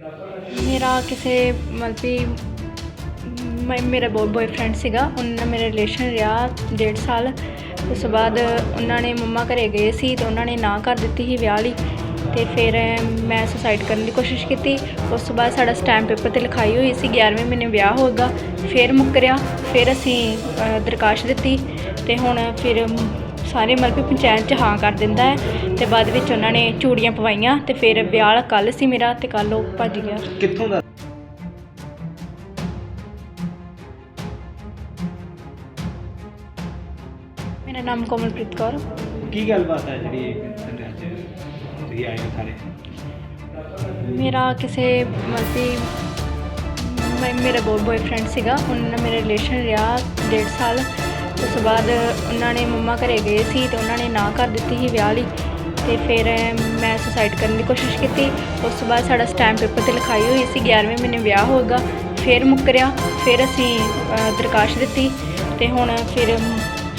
ਮੇਰਾ ਕਿਸੇ ਮਤਲਬ ਕਿ ਮੈਂ ਮੇਰਾ ਬਹੁਤ ਬॉयਫ੍ਰੈਂਡ ਸੀਗਾ ਉਹਨਾਂ ਨਾਲ ਮੇਰਾ ਰਿਲੇਸ਼ਨ ਰਿਹਾ ਡੇਢ ਸਾਲ ਉਸ ਤੋਂ ਬਾਅਦ ਉਹਨਾਂ ਨੇ ਮੰਮਾ ਘਰੇ ਗਏ ਸੀ ਤੇ ਉਹਨਾਂ ਨੇ ਨਾ ਕਰ ਦਿੱਤੀ ਸੀ ਵਿਆਹ ਲਈ ਤੇ ਫਿਰ ਮੈਂ ਸੁਸਾਈਡ ਕਰਨ ਦੀ ਕੋਸ਼ਿਸ਼ ਕੀਤੀ ਉਸ ਤੋਂ ਬਾਅਦ ਸਾਡਾ ਸਟੈਂਪ ਪੇਪਰ ਤੇ ਲਿਖਾਈ ਹੋਈ ਸੀ 11ਵੇਂ ਮਹੀਨੇ ਵਿਆਹ ਹੋਗਾ ਫਿਰ ਮੁੱਕਰਿਆ ਫਿਰ ਅਸੀਂ ਅ, ਦਰਖਾਸਤ ਦਿੱਤੀ ਤੇ ਹੁਣ ਫਿਰ ਸਾਰੇ ਮਤਲਬ ਕਿ ਪੰਚਾਇਤ ਚ ਹਾਂ ਕਰ ਦਿੰਦਾ ਹੈ ਤੇ ਬਾਅਦ ਵਿੱਚ ਉਹਨਾਂ ਨੇ ਚੂੜੀਆਂ ਪਵਾਈਆਂ ਤੇ ਫਿਰ ਵਿਆਹ ਕੱਲ ਸੀ ਮੇਰਾ ਤੇ ਕੱਲ ਉਹ ਭੱਜ ਗਿਆ। ਕਿੱਥੋਂ ਦਾ? ਮੇਰਾ ਨਾਮ ਕੋਮਲਪ੍ਰੀਤ ਕੌਰ। ਕੀ ਗੱਲਬਾਤ ਹੈ ਜਿਹੜੀ ਤੁਸੀਂ ਆਏ ਹੋ ਸਾਰੇ? ਮੇਰਾ ਕਿਸੇ ਮਤਲਬ ਮੇਰਾ ਬਹੁਤ ਬॉयਫ੍ਰੈਂਡ ਸੀਗਾ ਉਹਨਾਂ ਨਾਲ ਮੇਰਾ ਰਿਲੇਸ਼ਨ ਰਿਹਾ ਡੇਢ ਸਾਲ। ਉਸ ਤੋਂ ਬਾਅਦ ਉਹਨਾਂ ਨੇ ਮੰਮਾ ਘਰੇ ਗਏ ਸੀ ਤੇ ਉਹਨਾਂ ਨੇ ਨਾ ਕਰ ਦਿੱਤੀ ਸੀ ਵਿਆਹ ਲਈ। ਤੇ ਫਿਰ ਮੈਂ ਸੁਸਾਈਡ ਕਰਨ ਦੀ ਕੋਸ਼ਿਸ਼ ਕੀਤੀ। ਉਸ ਤੋਂ ਬਾਅਦ ਸਾਡਾ ਸਟੈਂਪ ਪੇਪਰ ਤੇ ਲਿਖਾਈ ਹੋਈ ਸੀ 11ਵੇਂ ਮਹੀਨੇ ਵਿਆਹ ਹੋਗਾ ਫਿਰ ਮੁੱਕਰਿਆ ਫਿਰ ਅਸੀਂ ਅ, ਦਰਖਾਸਤ ਦਿੱਤੀ। ਤੇ ਹੁਣ ਫਿਰ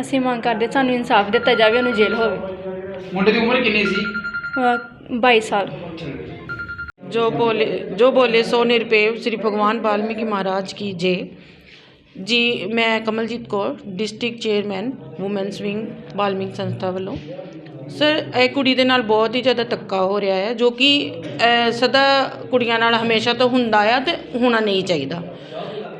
ਅਸੀਂ ਮੰਗ ਕਰਦੇ ਸਾਨੂੰ ਇਨਸਾਫ ਦਿੱਤਾ ਜਾਵੇ ਉਹਨੂੰ ਜੇਲ੍ਹ ਹੋਵੇ ਮੁੰਡੇ ਦੀ ਉਮਰ ਕਿੰਨੀ ਸੀ ਅਹ 22 ਸਾਲ जो बोले जो बोले सो निरपेव श्री भगवान वाल्मीकि महाराज की जय ਜੀ ਮੈਂ Kamaljit Kaur district chairman women's wing Valmik ਸੰਸਥਾ ਵੱਲੋਂ ਸਰ ਇਹ ਕੁੜੀ ਦੇ ਨਾਲ ਬਹੁਤ ਹੀ ਜ਼ਿਆਦਾ ਧੱਕਾ ਹੋ ਰਿਹਾ ਹੈ ਜੋ ਕਿ ਅਹ, ਸਦਾ ਕੁੜੀਆਂ ਨਾਲ ਹਮੇਸ਼ਾ ਤੋਂ ਹੁੰਦਾ ਆ ਤੇ ਹੋਣਾ ਨਹੀਂ ਚਾਹੀਦਾ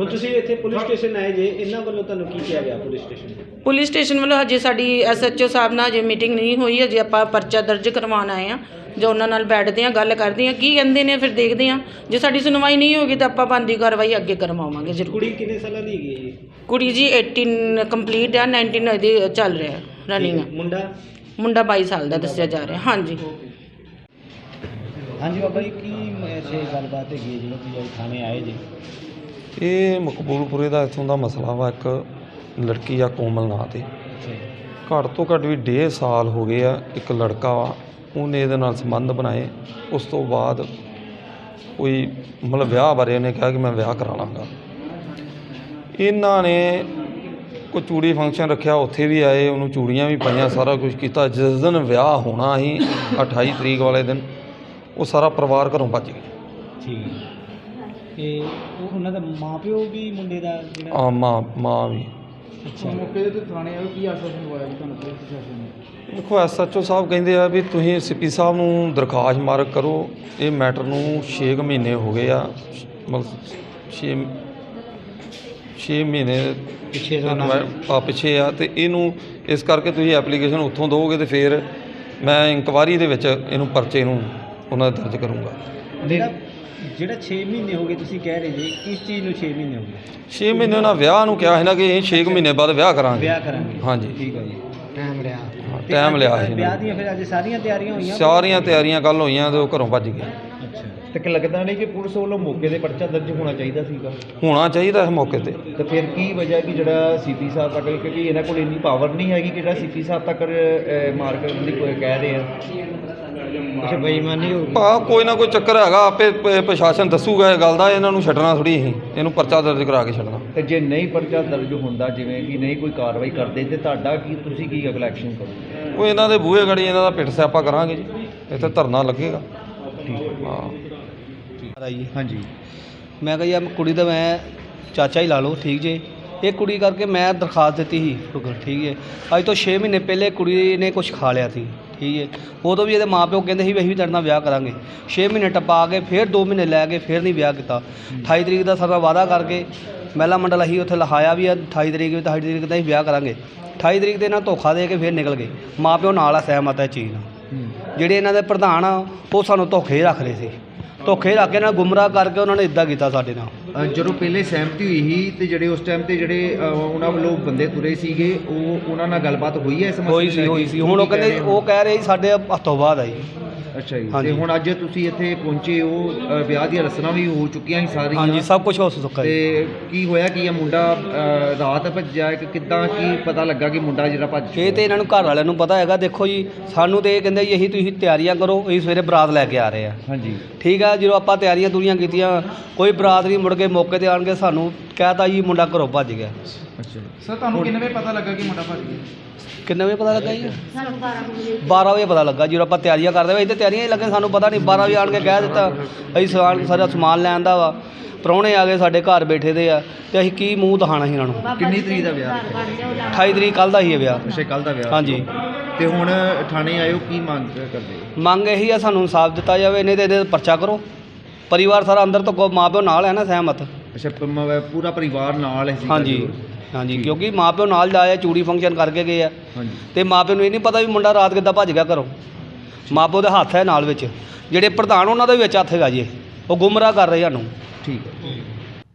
ਹੁਣ ਤੁਸੀਂ ਇੱਥੇ ਪੁਲਿਸ ਸਟੇਸ਼ਨ ਆਏ ਜੇ ਇਹਨਾਂ ਵੱਲੋਂ ਤੁਹਾਨੂੰ ਕੀ ਕਿਹਾ ਗਿਆ ਪੁਲਿਸ ਸਟੇਸ਼ਨ ਪੁਲਿਸ ਸਟੇਸ਼ਨ ਵੱਲੋਂ ਹਜੇ ਸਾਡੀ ਐਸਐਚਓ ਸਾਹਿਬ ਨਾਲ ਹਜੇ ਮੀਟਿੰਗ ਨਹੀਂ ਹੋਈ ਹਜੇ ਆਪਾਂ ਪਰਚਾ ਦਰਜ ਕਰਵਾਉਣ ਆਏ ਆ ਜੋ ਉਹਨਾਂ ਨਾਲ ਬੈਠਦੇ ਆ ਗੱਲ ਕਰਦੇ ਆ ਕੀ ਕਹਿੰਦੇ ਨੇ ਫਿਰ ਦੇਖਦੇ ਆ ਜੇ ਸਾਡੀ ਸੁਣਵਾਈ ਨਹੀਂ ਹੋਗੀ ਤਾਂ ਆਪਾਂ ਬੰਦੀ ਕਾਰਵਾਈ ਅੱਗੇ ਕਰਵਾਵਾਂਗੇ ਜ਼ਰੂਰ। ਕੁੜੀ ਕਿੰਨੇ ਸਾਲਾਂ ਦੀ ਹੈਗੀ ਹੈ ਜੀ? ਕੁੜੀ ਜੀ 18 ਕੰਪਲੀਟ ਆ 19 ਇਹਦੀ ਚੱਲ ਰਿਹਾ ਰਨਿੰਗ ਮੁੰਡਾ? ਮੁੰਡਾ 22 ਸਾਲ ਦਾ ਦੱਸਿਆ ਜਾ ਰਿਹਾ ਹਾਂਜੀ। ਹਾਂਜੀ ਬਾਬਾ ਜੀ ਕੀ ਐਸੇ ਗੱਲਬਾਤ ਹੈਗੀ ਹੈ ਜਿਹੜੀ ਤੁਸੀਂ ਅੱਜ ਥਾਣੇ ਆਏ ਜੀ? ਇਹ ਮਕਬੂਲਪੁਰੇ ਦਾ ਇੱਥੋਂ ਦਾ ਮਸਲਾ ਵਾ ਇੱਕ ਲੜਕੀ ਆ ਕੋਮਲ ਨਾਂ ਤੇ। ਘੱਟ ਤੋਂ ਘੱਟ ਵੀ ਡੇਢ ਸਾਲ ਹੋ ਗਏ ਆ ਇੱਕ ਲੜਕਾ ਵਾ ਉਹਨੇ ਇਹਦੇ ਨਾਲ ਸੰਬੰਧ ਬਣਾਏ। ਉਸ ਤੋਂ ਬਾਅਦ ਕੋਈ ਮਤਲਬ ਵਿਆਹ ਬਾਰੇ ਉਹਨੇ ਕਿਹਾ ਕਿ ਮੈਂ ਵਿਆਹ ਕਰਾ ਲਾਂਗਾ। ਇਹਨਾਂ ਨੇ ਕੋਈ ਚੂੜੀ ਫੰਕਸ਼ਨ ਰੱਖਿਆ ਉੱਥੇ ਵੀ ਆਏ ਉਹਨੂੰ ਚੂੜੀਆਂ ਵੀ ਪਾਈਆਂ ਸਾਰਾ ਕੁਝ ਕੀਤਾ। ਜਿਸ ਦਿਨ ਵਿਆਹ ਹੋਣਾ ਸੀ 28 ਤਰੀਕ ਵਾਲੇ ਦਿਨ ਉਹ ਸਾਰਾ ਪਰਿਵਾਰ ਘਰੋਂ ਭੱਜ ਗਿਆ। ਠੀਕ। ਤੇ ਉਹ ਉਹਨਾਂ ਦਾ ਮਾਪਿਓ ਵੀ ਮੁੰਡੇ ਦਾ ਜਿਹੜਾ ਆ ਮਾਂ ਮਾਂ ਵੀ। ਅੱਛਾ। ਮੌਕੇ ਤੇ ਥਾਣੇ ਆਏ ਕੀ ਆਸ਼ਵਾਸਨ ਦਵਾਇਆ ਜੀ ਤੁਹਾਨੂੰ ਪੁਲਿਸ ਪ੍ਰਸ਼ਾਸਨ ਨੇ? ਦੇਖੋ ਐਸਐਚਓ ਸਾਹਿਬ ਕਹਿੰਦੇ ਆ ਵੀ ਤੁਸੀਂ ਸੀਪੀ ਸਾਹਿਬ ਨੂੰ ਦਰਖਾਸਤ ਮਾਰਕ ਕਰੋ ਇਹ ਮੈਟਰ ਨੂੰ 6 ਮਹੀਨੇ ਹੋ ਗਏ ਆ। ਮਤਲਬ 6 6 ਮਹੀਨੇ ਪਿੱਛੇ ਆ ਪਿੱਛੇ ਆ ਤੇ ਇਹਨੂੰ ਇਸ ਕਰਕੇ ਤੁਸੀਂ ਐਪਲੀਕੇਸ਼ਨ ਉੱਥੋਂ ਦਿਓਗੇ ਤੇ ਫਿਰ ਮੈਂ ਇਨਕੁਆਰੀ ਦੇ ਵਿੱਚ ਇਹਨੂੰ ਪਰਚੇ ਨੂੰ ਉਹਨਾਂ ਦਾ ਦਰਜ ਕਰੂੰਗਾ। ਜਿਹੜਾ ਜਿਹੜਾ 6 ਮਹੀਨੇ ਹੋ ਗਏ ਤੁਸੀਂ ਕਹਿ ਰਹੇ ਜੀ ਕਿਸ ਚੀਜ਼ ਨੂੰ 6 ਮਹੀਨੇ ਹੋ ਗਏ? 6 ਮਹੀਨੇ ਉਹਨਾਂ ਵਿਆਹ ਨੂੰ ਕਿਹਾ ਸੀ ਨਾ ਕਿ ਇਹ 6 ਮਹੀਨੇ ਬਾਅਦ ਵਿਆਹ ਕਰਾਂਗੇ। ਵਿਆਹ ਕਰਾਂਗੇ। ਹਾਂਜੀ। ਠੀਕ ਹੈ ਜੀ। ਟਾਈਮ ਰਿਹਾ। ਟਾਈਮ ਲਿਆ ਸੀ। ਵਿਆਹ ਦੀਆਂ ਫਿਰ ਅੱਜ ਸਾਰੀਆਂ ਤਿਆਰੀਆਂ। ਹੋਈਆਂ? ਸਾਰੀਆਂ ਤਿਆਰੀਆਂ ਕੱਲ ਹੋਈਆਂ ਤੇ ਉਹ ਘਰੋਂ ਭੱਜ ਗਏ। ਅੱਛਾ। ਤੇ ਕਿ ਲੱਗਦਾ ਨਹੀਂ ਕਿ ਪੁਲਿਸ ਵੱਲੋਂ ਮੌਕੇ ਤੇ ਪਰਚਾ ਦਰਜ ਹੋਣਾ ਚਾਹੀਦਾ ਸੀਗਾ? ਹੋਣਾ ਚਾਹੀਦਾ ਇਸ ਮੌਕੇ ਤੇ। ਤੇ ਫਿਰ ਕੀ ਵਜ੍ਹਾ ਕਿ ਜਿਹੜਾ ਸੀਪੀ ਸਾਹਿਬ ਤੱਕ ਕਿਉਂਕਿ ਇਹਨਾਂ ਕੋਲ ਇੰਨੀ ਪਾਵਰ ਨਹੀਂ ਹੈਗੀ ਕਿ ਜਿਹੜਾ ਸੀਪੀ ਸਾਹਿਬ ਤੱਕ ਅਹ, ਮਾਰ ਕਰਨ ਦੀ ਕੋਈ ਕਹਿ ਰਹੇ ਆ? ਅੱਛਾ ਬੇਈਮਾਨੀ ਹੋ ਭਾ ਕੋਈ ਨਾ ਕੋਈ ਚੱਕਰ ਹੈਗਾ ਆਪੇ ਪ- ਪ੍ਰਸ਼ਾਸਨ ਦੱਸੂਗਾ ਇਹ ਗੱਲ ਦਾ ਇਹਨਾਂ ਨੂੰ ਛੱਡਣਾ ਥੋੜੀ ਅਸੀਂ ਇਹਨੂੰ ਪਰਚਾ ਦਰਜ ਕਰਾ ਕੇ ਛੱਡਣਾ। ਤੇ ਜੇ ਨਹੀਂ ਪਰਚਾ ਦਰਜ ਹੁੰਦਾ ਜਿਵੇਂ ਕਿ ਨਹੀਂ ਕੋਈ ਕਾਰਵਾਈ ਕਰਦੇ ਤੇ ਤੁਹਾਡਾ ਕੀ ਤੁਸੀਂ ਕੀ ਅਗਲਾ ਐਕਸ਼ਨ ਕਰੋਗੇ? ਉਹ ਇਹਨਾਂ ਦੇ ਬੂਹੇ ਗੜੀ ਇਹਨਾਂ ਦਾ ਪਿੱਟ ਸਿਆਪਾ ਕਰਾਂਗੇ ਜੀ ਇੱਥੇ ਧਰਨਾ ਲੱਗੇਗਾ। ਹਾਂ। ਹਾਂਜੀ। ਮੈਂ ਕਿਹਾ ਯਾਰ ਕੁੜੀ ਦਾ ਮੈਂ ਚਾਚਾ ਹੀ ਲਾ ਲਓ ਠੀਕ ਜੇ। ਇਹ ਕੁੜੀ ਕਰਕੇ ਮੈਂ ਦਰਖਾਸਤ ਦਿੱਤੀ ਸੀ ਸ਼ੁਕਰ ਠੀਕ ਹੈ ਅੱਜ ਤੋਂ 6 ਮਹੀਨੇ ਪਹਿਲੇ ਕੁੜੀ ਨੇ ਕੁਝ ਖਾ ਲਿਆ ਸੀ। ਠੀਕ ਹੈ ਉਦੋਂ ਵੀ ਇਹਦੇ ਮਾਪਿਓ ਕਹਿੰਦੇ ਸੀ ਵੀ ਅਸੀਂ ਵੀ ਤੇਰੇ ਨਾਲ ਵਿਆਹ ਕਰਾਂਗੇ। 6 ਮਹੀਨੇ ਟਪਾ ਕੇ ਫਿਰ 2 ਮਹੀਨੇ ਲੈ ਕੇ ਫਿਰ ਨਹੀਂ ਵਿਆਹ ਕੀਤਾ। 28 ਤਰੀਕ ਦਾ ਸਾਡਾ ਵਾਅਦਾ ਕਰਕੇ ਮਹਿਲਾ ਮੰਡਲ ਅਸੀਂ ਉੱਥੇ ਲਿਖਾਇਆ ਵੀ ਆ 28 ਤਰੀਕ ਵੀ 28 ਤਰੀਕ ਦਾ ਅਸੀਂ ਵਿਆਹ ਕਰਾਂਗੇ। 28 ਤਰੀਕ ਦੇ ਨਾਲ ਧੋਖਾ ਦੇ ਕੇ ਫਿਰ ਨਿਕਲ ਗਏ। ਮਾਪਿਓ ਨਾਲ ਆ ਸਹਿਮਤ ਹੈ ਚੀਜ਼ ਨਾਲ। ਜਿਹੜੇ ਇਹਨਾਂ ਦੇ ਪ੍ਰਧਾਨ ਆ ਉਹ ਸਾਨੂੰ ਧੋਖੇ ਰੱਖ ਰਹੇ ਸੀ। ਧੋਖੇ ਰੱਖ ਕੇ ਨਾਲ ਗੁੰਮਰਾਹ ਕਰਕੇ ਉਹਨਾਂ ਨੇ ਇਦਾਂ ਕੀਤਾ ਸਾਡੇ ਨਾਲ। ਜਦੋਂ ਪਹਿਲੇ ਸਹਿਮਤੀ ਹੋਈ ਸੀ ਤੇ ਜਿਹੜੇ ਉਸ ਟਾਈਮ ਤੇ ਜਿਹੜੇ ਉਹਨਾਂ ਵੱਲੋਂ ਬੰਦੇ ਤੁਰੇ ਸੀਗੇ ਉਹ ਉਹਨਾਂ ਨਾਲ ਗੱਲਬਾਤ ਹੋਈ ਹੈ ਇਸ ਮਸਲੇ ਹੋਈ ਸੀ? ਹੋਈ ਸੀ ਹੁਣ ਉਹ ਕਹਿੰਦੇ? ਉਹ ਕਹਿ ਰਹੇ ਸੀ ਸਾਡੇ ਹੱਥੋਂ ਬਾਅਦ ਆਈ ਅੱਛਾ ਜੀ। ਤੇ ਹਾਂਜੀ। ਹੁਣ ਅੱਜ ਤੁਸੀਂ ਇੱਥੇ ਪਹੁੰਚੇ ਹੋ ਵਿਆਹ ਦੀਆਂ ਰਸਮਾਂ ਵੀ ਹੋ ਚੁੱਕੀਆਂ ਸੀ ਸਾਰੀਆਂ। ਹਾਂਜੀ ਸਭ ਕੁਝ ਹੋ ਚੁੱਕਾ ਜੀ। ਤੇ ਕੀ ਹੋਇਆ ਕੀ ਇਹ ਮੁੰਡਾ ਅਹ, ਰਾਤ ਭੱਜਿਆ ਕਿ ਕਿੱਦਾਂ ਕੀ ਪਤਾ ਲੱਗਾ ਕਿ ਮੁੰਡਾ ਜਿਹੜਾ ਭੱਜ ਇਹ ਤੇ ਇਹਨਾਂ ਨੂੰ ਘਰ ਵਾਲਿਆਂ ਨੂੰ ਪਤਾ ਹੈਗਾ। ਦੇਖੋ ਜੀ ਸਾਨੂੰ ਤੇ ਇਹ ਕਹਿੰਦੇ ਜੀ ਅਸੀਂ ਤੁਸੀਂ ਤਿਆਰੀਆਂ ਕਰੋ ਅਸੀਂ ਸਵੇਰੇ ਬਰਾਤ ਲੈ ਕੇ ਆ ਰਹੇ ਆ ਹਾਂਜੀ। ਠੀਕ ਆ ਜਦੋਂ ਆਪਾਂ ਤਿਆਰੀਆਂ ਤੁਰੀਆਂ ਕੀਤੀਆਂ ਕੋਈ ਬਰਾਤ ਨਹੀਂ ਮੁੜ ਕੇ ਮੌਕੇ ਤੇ ਆਣ ਕੇ ਸਾਨੂੰ ਕਹਿਤਾ ਜੀ ਮੁੰਡਾ ਘਰੋਂ ਭੱਜ ਗਿਆ। ਅੱਛਾ। ਸਰ ਤੁਹਾਨੂੰ ਕਿੰਨੇ ਵਜੇ ਪਤਾ ਲੱਗਾ ਕਿ ਮੁੰਡਾ ਭੱਜ ਗਿਆ? ਕਿੰਨੇ ਵਜੇ ਪਤਾ ਲੱਗਾ ਜੀ? 12 ਵਜੇ। ਪਤਾ ਲੱਗਾ ਜਦੋਂ ਆਪਾਂ ਤਿਆਰੀਆਂ ਕਰਦੇ ਵੇ ਇੱਥੇ ਤਿਆਰੀਆਂ ਹੀ ਲੱਗੇ ਸਾਨੂੰ ਪਤਾ ਨਹੀਂ 12 ਵਜੇ ਆਣ ਕੇ ਕਹਿ ਦਿੱਤਾ ਅਸੀਂ ਸਮਾਨ ਸਾਰਾ ਸਮਾਨ ਲੈਣ ਦਾ ਵਾ। ਪ੍ਰਾਹੁਣੇ ਆ ਗਏ ਸਾਡੇ ਘਰ ਬੈਠੇ ਦੇ ਆ ਤੇ ਅਸੀਂ ਕੀ ਮੂੰਹ ਦਿਖਾਣਾ ਸੀ ਇਹਨਾਂ ਨੂੰ? ਕਿੰਨੀ ਤਰੀਕ ਦਾ ਵਿਆਹ? 28 ਤਰੀਕ ਕੱਲ ਦਾ ਹੀ ਹੈ ਵਿਆਹ। ਅੱਛਾ ਕੱਲ ਦਾ ਵਿਆਹ। ਹਾਂਜੀ। ਤੇ ਹੁਣ ਥਾਣੇ ਆਇਓ ਕੀ ਮੰਗ ਕਰਦੇ? ਮੰਗ ਇਹੀ ਆ ਸਾਨੂੰ ਇਨਸਾਫ ਦਿੱਤਾ ਜਾਵੇ ਨਹੀਂ ਤੇ ਇਹਦੇ ਪਰਚਾ ਕਰੋ। ਪਰਿਵਾਰ ਸਾਰਾ ਅੰਦਰ ਤੋਂ ਮਾਪਿਓ ਨਾਲ ਹੈ ਨਾ ਸਹਿਮਤ। ਅੱਛਾ ਪ- ਮ- ਪੂਰਾ ਪਰਿਵਾਰ ਨਾਲ ਹੈ ਸੀ ਹਾਂਜੀ ਹਾਂਜੀ ਕਿਉਂਕਿ ਮਾਪਿਓ ਨਾਲ ਜਾਏ ਚੂੜੀ ਫੰਕਸ਼ਨ ਕਰਕੇ ਗਏ ਆ। ਹਾਂਜੀ। ਤੇ ਮਾਪਿਓ ਨੂੰ ਇਹ ਨਹੀਂ ਪਤਾ ਵੀ ਮੁੰਡਾ ਰਾਤ ਕਿੱਦਾਂ ਭੱਜ ਗਿਆ ਘਰੋਂ। ਮਾਪਿਓ ਦੇ ਹੱਥ ਹੈ ਨਾਲ ਵਿੱਚ। ਜਿਹੜੇ ਪ੍ਰਧਾਨ ਉਹਨਾਂ ਦਾ ਵੀ ਵਿੱਚ ਹੱਥ ਹੈਗਾ ਜੀ ਉਹ ਗੁੰਮਰਾਹ ਕਰ ਰਹੇ ਸਾਨੂੰ। ਠੀਕ ਹੈ।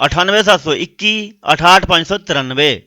9871 68593